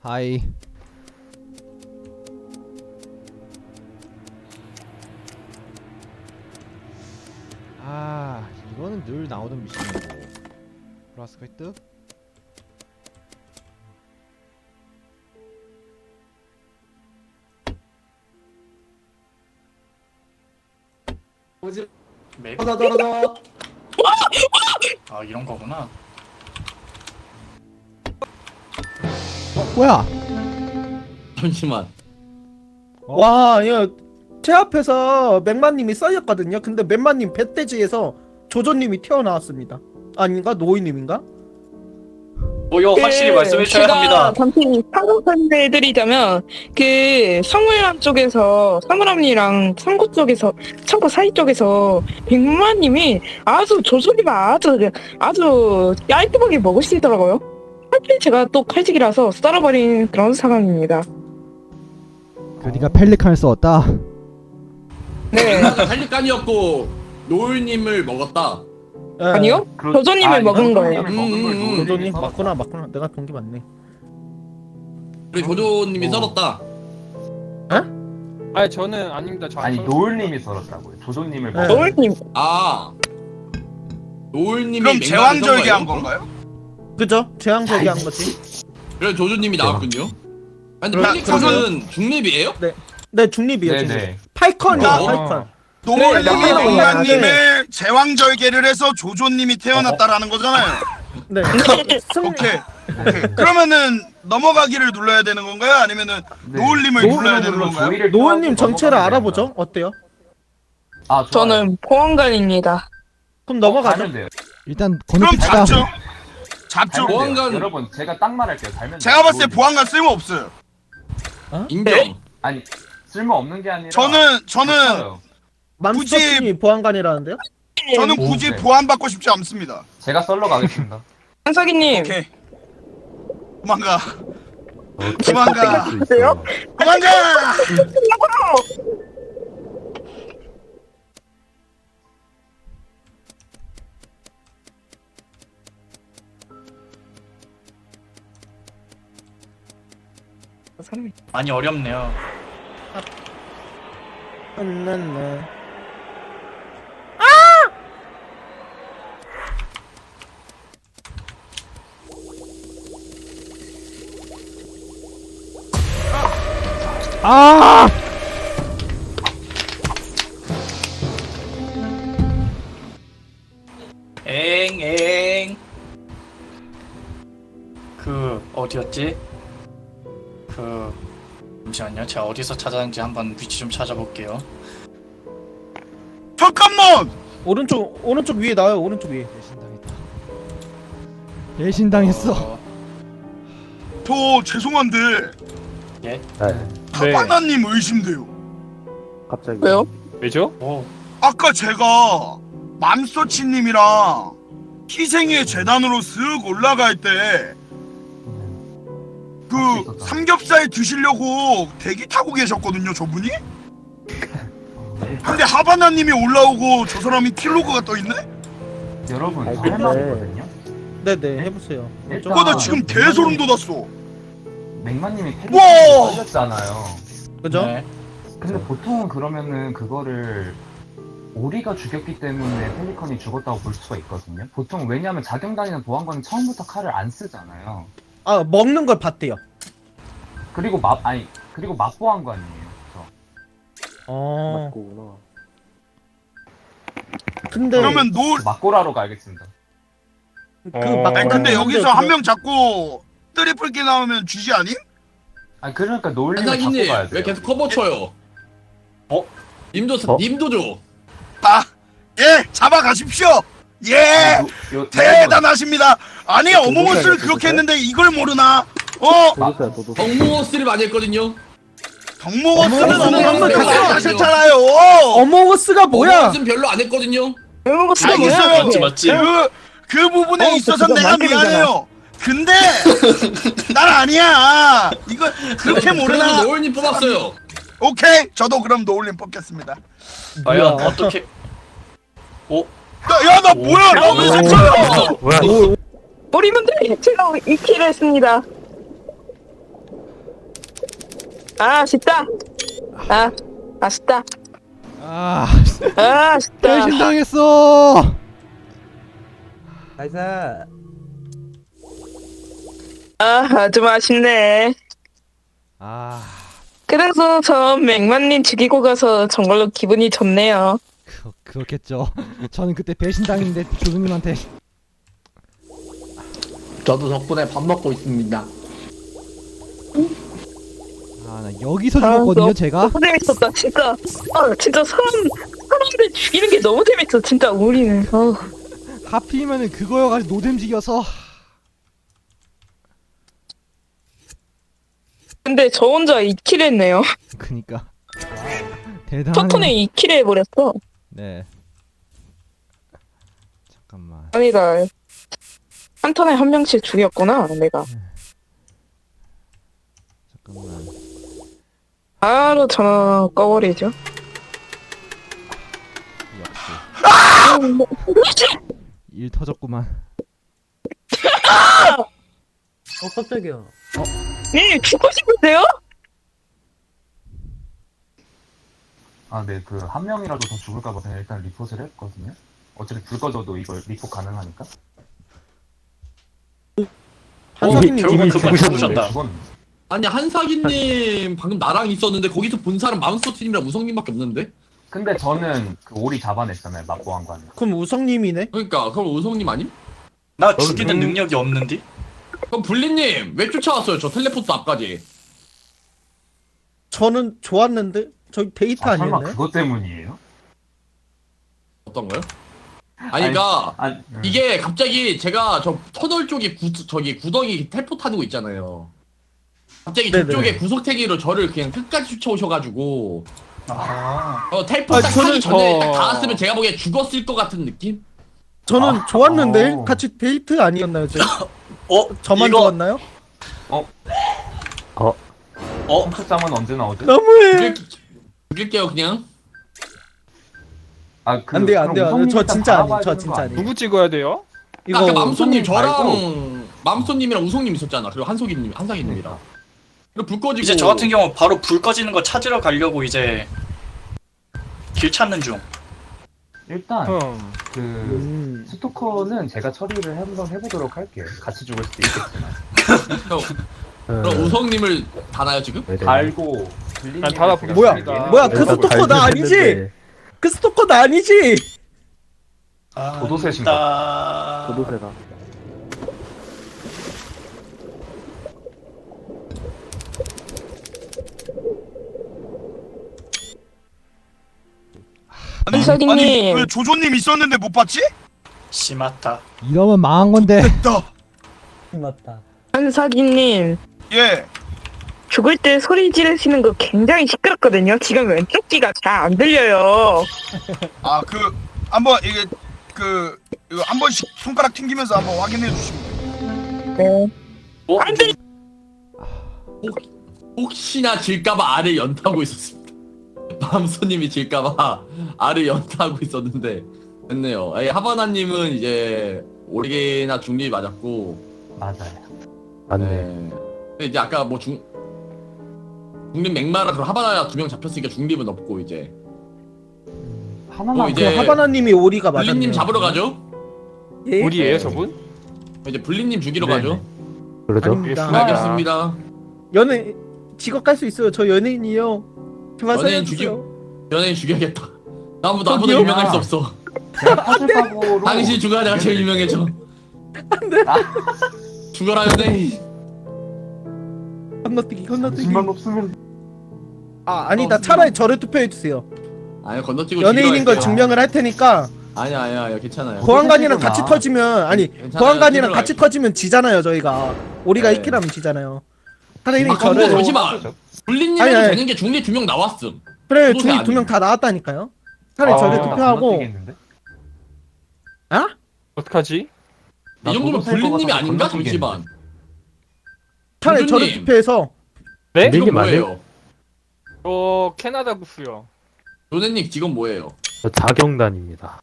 하이. 아, 이거는 늘 나오던 미션이고. 플라스가 획득? 뭐지? 맵? 다다다다. 아 이런 거구나. 뭐야? 잠시만. 와, 이거 제 앞에서 맥마님이 써였거든요. 근데 맥마님 배돼지에서 조조님이 튀어나왔습니다. 아닌가? 노이님인가? 뭐요 확실히 그, 말씀해 주셔야 합니다. 잠시 상담해드리자면 그 성물함 쪽에서 사물함이랑 창고 쪽에서 창고 사이 쪽에서 백마님이 아주 조조님 아주 아주 깔끔하게 먹으시더라고요. 하필 제가 또 칼직이라서 썰어버린 그런 상황입니다. 그 네가 펠리칸을 썼다. 네 할리칸이었고 노을님을 먹었다. 예. 아니요 조조님을 먹은 거예요. 음, 음, 음. 조조님 맞구나, 맞구나. 내가 본 게 맞네. 우리 조조님이 어. 썰었다. 아니 저는 아닙니다. 저 아니 안 노을님이 썰었다고요. 조조님을 네. 먹 노을님 아 노을님이 그럼 맹간을 제왕절개 썬한 거예요? 건가요? 그죠? 재앙적이 한 거지. 그래 조조님이 나왔군요. 아니 근데 그럼- 펠리칸은 중립이에요? 네, 중립이에요. 네네. 중립. 파이컨이야, 어. 파이컨. 네, 네. 농가님의 제왕절개를 해서 조조님이 태어났다라는 거잖아요. 네. 승리. 오케이. 오케이. 그러면은 넘어가기를 눌러야 되는 건가요? 아니면은 네. 노을님을 눌러야 되는 건가요? 껴안고 정체를 알아보죠. 어때요? 아 좋아요. 저는 보안관입니다. 그럼 넘어가죠. 돼요. 일단 그럼 건너뛰시다. 잡죠. 잡죠. 보안관- 돼요. 여러분 제가 딱 말할게요. 달면 제가 봤을 때 노을님. 보안관 쓸모 없어요. 인정. 아니 쓸모 없는 게 아니라 저는 저는 없어요. 맘스터님이 보안관이라는데요? 저는 오, 굳이 네. 보안 받고 싶지 않습니다. 제가 썰러 가겠습니다. 한석이님 오케이. 도망가. 도망가. 그래요? 도망가. 사람이 많이 어렵네요. 네. 아! 엥 엥. 그 어디였지? 그 잠시만요. 제가 어디서 찾았는지 한번 위치 좀 찾아볼게요. 잠깐만. 오른쪽 오른쪽 위에 나와요. 오른쪽 위에. 배신당했다. 배신당했어. 어, 저 죄송한데 예? 하바나님 의심돼요. 왜요? 왜죠? 오. 아까 제가 맘서치님이랑 희생의 재단으로 쓱 올라갈 때 그 있었다. 삼겹살 드시려고 대기 타고 계셨거든요, 저분이? 근데 하바나님이 올라오고 저 사람이 킬로그가 떠 있네? 여러분 아, 할 근데- 말이거든요. 네네 해보세요. 일단 나 지금 대소름 돋았어. 맥마님이 우와! 펠리컨 썰렸잖아요. 그죠? 네. 근데 보통은 그러면은 그거를 오리가 죽였기 때문에 펠리컨이 죽었다고 볼 수가 있거든요. 보통 왜냐하면 자경단이나 보안관은 처음부터 칼을 안 쓰잖아요. 아 먹는 걸 봤대요. 그리고 맛 아니 그리고 맛보안관이에요. 그쵸? 어. 근데 그러면 노을 맛고라로 가야겠습니다. 그 어. 막 아니 근데 여기서 그거- 한명 잡고 트리플 킬 나오면 쥐지 아님? 아니 그러니까 잡고 한상희님 가야 돼요. 왜 계속 커버 쳐요? 어? 님도 님도 줘. 아, 예, 잡아가십시오. 예, 노- 요- 대단하십니다. 아니 어몽어스를 그렇게 했는데 이걸 모르나? 어, 엉무어스를 많이 했거든요. 어몽어스는 어몽어스 한번 같이 갔어요. 하셨잖아요. 어몽어스가 뭐야? 엉무어스는 별로 안 했거든요. 알겠어요. 뭐야? 맞지? 그, 그 부분에 어, 있어서 그거 내가. 미안해요. 근데 난 아니야. 이거 그렇게 모르나? 노을님 뽑았어요. 오케이, 저도 그럼 노을님 뽑겠습니다. 과연 뭐야? 어떻게? 야, 나 뭐야? 나왜 잡혀요? 버리면 돼. 제가 2킬 했습니다. 아, 아쉽다. 아, 아쉽다. 아 아, 아쉽다. 배신당했어 나이스. 아, 좀 아쉽네. 아 그래서 저 맥만님 죽이고 가서 정말로 기분이 좋네요. 그, 그렇겠죠 저는 그때 배신당했는데 조승님한테 저도 덕분에 밥 먹고 있습니다. 아 나 여기서 아, 죽었거든요 너- 제가 너무 재밌었다, 진짜. 아, 진짜 사람, 사람들 죽이는 게 너무 재밌어, 진짜, 우리는. 어. 하필이면은 그거여가지고 노잼직이어서 근데 저 혼자 2킬 했네요. 그니까 대단한 첫 턴에 2킬 해버렸어. 네 잠깐만 아니다. 한 턴에 한 명씩 죽였구나, 내가. 잠깐만 바로 전화 꺼버리죠. 역시 일 터졌구만 어 깜짝이야. 네, 죽고 싶으세요? 아, 네, 그 한 명이라도 더 죽을까봐 그냥 일단 리포트를 했거든요. 어차피 불 꺼져도 이걸 리포트 가능하니까. 결국은 그만 죽으셨네. 죽으셨다. 죽었는데. 아니 한사기님 방금 나랑 있었는데 거기서 본 사람 맘스터팀이랑 우성님밖에 없는데? 근데 저는 그 오리 잡아냈잖아요, 막보안관. 그럼 우성님이네. 그러니까 그럼 우성님 아님? 나 죽이는 능력이 없는데? 그럼 블리님 왜 쫓아왔어요 저 텔레포트 앞까지? 저는 좋았는데 저기 데이트 아, 설마 아니었나요? 그것 때문이에요? 어떤 거요? 아니 그니까 아니, 음. 이게 갑자기 제가 저 터널 쪽에 구, 저기 구덩이 텔포 타는 거 있잖아요. 갑자기 네네. 저쪽에 구석탱이로 저를 그냥 끝까지 쫓아오셔가지고 아. 어 텔포 아, 딱 저는 타기 전에 저- 딱 닿았으면 제가 보기엔 죽었을 것 같은 느낌? 저는 아, 좋았는데 어. 같이 데이트 아니었나요? 저희? 어? 저만 이거 좋았나요? 어? 컴퓨터장은 언제 나오죠? 너무해. 죽일, 죽일게요 그냥. 아, 그, 안 돼요, 안 그럼 돼요. 우성님 저 일단 진짜 아니에요. 저 진짜 거 아니에요. 누구 찍어야 돼요? 이거 아까 맘소님 우성님 저랑 맘소님이랑 우성님 있었잖아. 그리고 한석이님, 한상이님이랑. 그리고 불 꺼지고 이제 저 같은 경우 바로 불 꺼지는 거 찾으러 가려고 이제 길 찾는 중. 일단, 음. 그, 음. 스토커는 제가 처리를 한번 해보도록 할게요. 같이 죽을 수도 있겠지만. 형, 그럼 우성님을 다나요 지금? 달고, 들리는 난 달아 제가 뭐야? 뭐야? 그 스토커 나 아니지? 그 스토커 나 아니지? 도도새신가? 나... 도도새다. 아니, 이석이님. 아니 왜 조조님 있었는데 못 봤지? 심하다. 이러면 망한 건데 나. 맞다. 한사기님, 예. 죽을 때 소리 지르시는 거 굉장히 시끄럽거든요. 지금 왼쪽 귀가 잘 안 들려요. 아 그 한번 이게 그 이거 한 번씩 손가락 튕기면서 한번 확인해 주시면 돼요. 네. 어? 안 들려! 혹시나 질까봐 알을 연타고 있었습니다. 맘소님이 질까봐 알을 연타고 있었는데 됐네요. 아니, 하바나님은 이제 오리게나 중립 맞았고, 맞아요. 네. 근데 이제 아까 뭐 중, 중립 맥마라 그럼 하바나 두 명 잡혔으니까 중립은 없고 이제 하나만 어, 그 이제 하바나님이 오리가 맞았네요. 블리님 잡으러 가죠. 예? 우리예요 저분? 이제 블리님 죽이러 네네. 가죠. 아닙니다. 네, 알겠습니다. 연예 직업 깔수 있어요. 저 연예인이요. 연예인 살려주세요. 연예인 죽여야겠다. 나보다 나보다 저기요? 유명할 수 없어. 제가 파슬파고로. 당신 죽어야 내가 제일 유명해져. 죽어라 연예인. 건너뛰기 건너뛰기. 불만 없으면. 아 아니다. 차라리 저를 투표해 주세요. 아니 건너뛰고 연예인인 걸. 증명을 할 테니까 아니야 아니야 아니야 괜찮아요. 보안관이랑 같이 마. 터지면 아니 괜찮아요. 보안관이랑 같이. 터지면 지잖아요 저희가 오리가 네. 1킬하면 지잖아요 차라리 아, 근데 저를 잠시만. 불린님 아니, 해도 아니. 되는 게 중립 두명 나왔음. 그래 그것도 중이 아니에요. 두명 다 나왔다니까요 차라리 저를 아, 투표하고? 아? 어떡하지? 이나 정도면 불린님이 아닌가. 잠시만. 차라리 저를 공주님. 투표해서 네? 이건 뭐예요? 저 캐나다 구수요. 요네님 직업 뭐예요? 자경단입니다.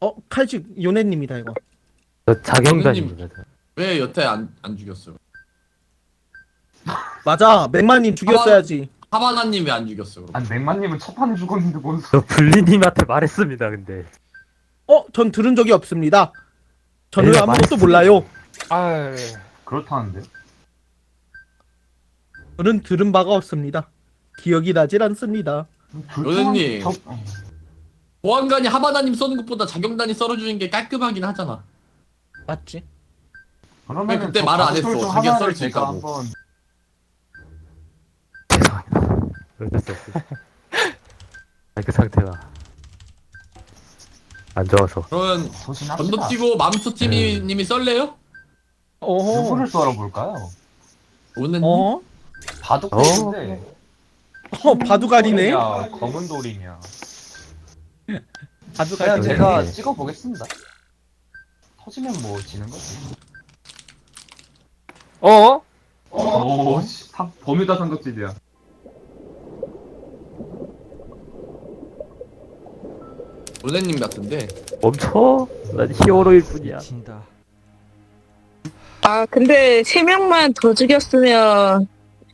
어 칼집 요네님이다 이거 저 자경단입니다. 왜 여태 안, 안 죽였어요? 맞아 맥마님 죽였어야지 하바나님 왜 안 죽였어? 그럼? 아니 맥만님은 첫 판에 죽었는데 뭔 소... 저 블리님한테 말했습니다. 근데 어? 전 들은 적이 없습니다 저는 네, 아무것도 말했습니다. 몰라요 아, 그렇다는데? 저는 들은 바가 없습니다 기억이 나질 않습니다 저... 어. 보안관이 하바나님 쏘는 것보다 자경단이 썰어주는 게 깔끔하긴 하잖아. 맞지? 그러면 왜 그때 말을 안 했어? 자기가 썰수 있다고. 한번 죄송합니다. 어쩔 수 없어. 마이크 상태가 안 좋아서. 그러면 소신합시다. 건너뛰고 맘스토티님이 님이 썰래요? 어허 누구를 썰어볼까요? 오늘 어? 바둑인데 어 바둑알이네 야 검은 돌이냐 그냥 바둑알 제가 찍어보겠습니다 터지면 뭐 지는 거지 어? 오, 씨, 다 버뮤다 삼각집이야. 오네님 같은데. 멈춰. 난 히어로일 뿐이야. 진다. 아 근데 세 명만 더 죽였으면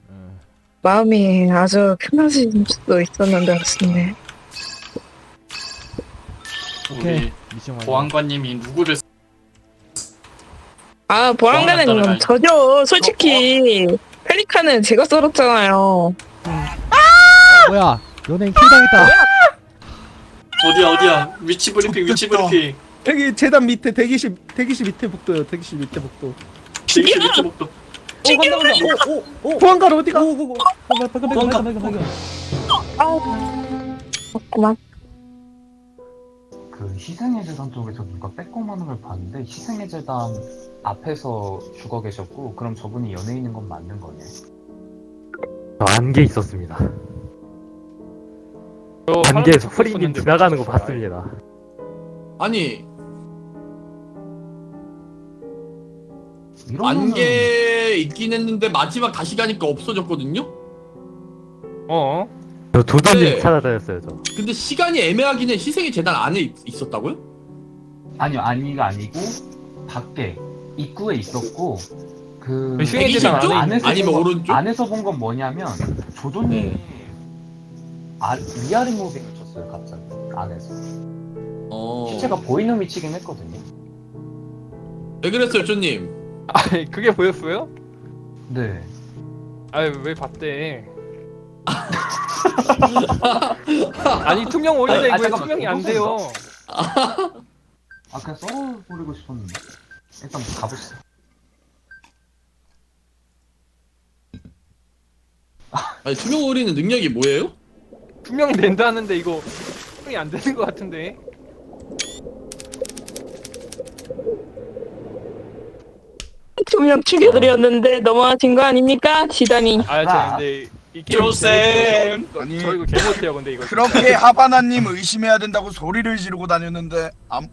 어. 마음이 아주 편해질 수도 있었는데 같은데. 오케이. 우리 미션 완료. 보안관님이 누구를 아 보안관은 보안관 저죠. 솔직히 펠리카는 제가 썰었잖아요. 뭐야? 연예인 킬 당했다. 어디야 어디야 위치 브리핑 위치 좋겠다. 브리핑 대기 재단 밑에 대기실 대기실 밑에 복도요 대기실 밑에 복도 대기실 위치 복도 보안관 어디가? 없구만. 그 희생의 재단 쪽에서 누가 빼꼼하는 걸 봤는데 희생의 재단 앞에서 죽어 계셨고 그럼 저분이 연예인인 건 맞는 거네. 저 안개 있었습니다. 저 안개에서 있었는데 지나가는 거. 봤습니다. 아니 안개 있긴 했는데 마지막 다시 가니까 없어졌거든요. 어? 저 도전님 네. 찾아다녔어요. 저. 근데 시간이 애매하긴 해. 희생의 재단 안에 있, 있었다고요? 아니요 아니가 아니고 밖에 입구에 있었고 그그 희생의 재단 대기실 쪽? 안에 있는 아니면 본 건- 오른쪽? 안에서 본 건 뭐냐면 조조님이 네. 아, 위아래 무빙을 쳤어요 갑자기 안에서 어. 시체가 보이는 위치긴 했거든요. 왜 그랬어요, 쪼님? 아니 그게 보였어요? 네. 아니 왜 봤대? 아니 투명 오리인데 아니, 왜 잠깐만, 투명이 안 돼요? 아 그냥 썰어버리고 싶었는데 일단 가봅시다. 아니 투명 오리는 능력이 뭐예요? 투명이 된다 하는데 이거 투명이 안 되는 것 같은데. 두명 죽여드렸는데 넘어가신 거 아닙니까? 지단이. 아, 저 근데 이 게임 조쌤 저, 아니, 저 이거 개 못해요 근데 이거. 그렇게 하바나님 의심해야 된다고 소리를 지르고 다녔는데 암,